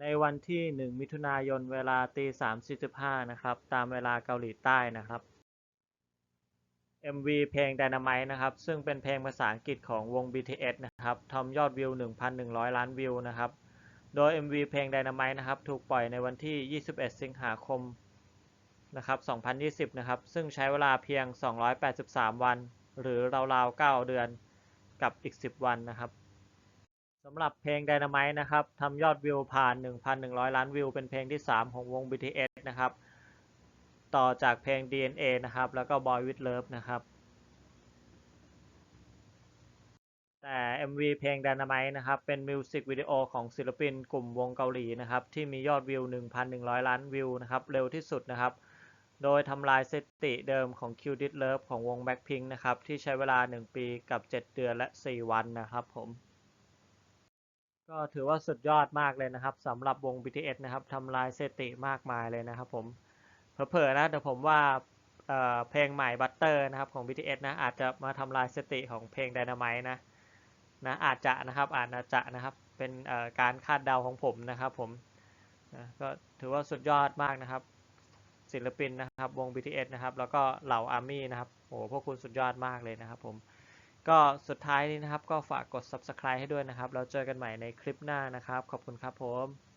ในวันที่ 1 มิถุนายน เวลาตี3.45นะครับ ตามเวลาเกาหลีใต้นะครับ MV เพลง Dynamite นะครับ ซึ่งเป็นเพลงภาษาอังกฤษของวง BTS นะครับทำยอดวิว 1,100 ล้านวิวนะครับ โดย MV เพลง Dynamite นะครับ ถูกปล่อยในวันที่ 21 สิงหาคม นะครับ 2020 นะครับ ซึ่งใช้เวลาเพียง 283 วัน หรือราวๆ 9 เดือน กับอีก 10 วันนะครับ สำหรับเพลง Dynamite นะครับทำยอดวิวผ่าน 1,100 ล้านวิว เป็นเพลงที่ 3 ของวง BTS นะครับ ต่อจากเพลง DNA นะครับ แล้วก็ Boy With Love นะครับ แต่ MV เพลง Dynamite นะครับ เป็นมิวสิกวิดีโอของศิลปินกลุ่มวงเกาหลีนะครับ ที่มียอดวิว 1,100 ล้านวิวนะครับ เร็วที่สุดนะครับ โดยทำลายสถิติเดิมของ Q Did Love ของวง Blackpink นะครับ ที่ใช้เวลา 1 ปีกับ 7 เดือนและ 4 วันนะครับผม ก็ถือว่าสุดยอดมากเลยนะครับสำหรับวง BTS นะครับทำลายสถิติมากมายเลยนะครับผมเผลอๆนะเดี๋ยวผมว่าเเพลงใหม่ Butter นะครับของ BTS นะอาจจะมาทำลายสถิติของเพลง Dynamite นะนะอาจจะนะครับอาจจะนะครับเป็นการคาดเดาของผมนะครับผมนะก็ถือว่าสุดยอดมากนะครับ ศิลปินนะครับวง BTS นะครับแล้วก็เหล่าอาร์มี่นะครับโอ้พวกคุณสุดยอดมากเลยนะครับผม ก็สุดท้ายนี้นะครับ ก็ฝากกด Subscribe ให้ด้วยนะครับ เราเจอกันใหม่ในคลิปหน้านะครับ ขอบคุณครับผม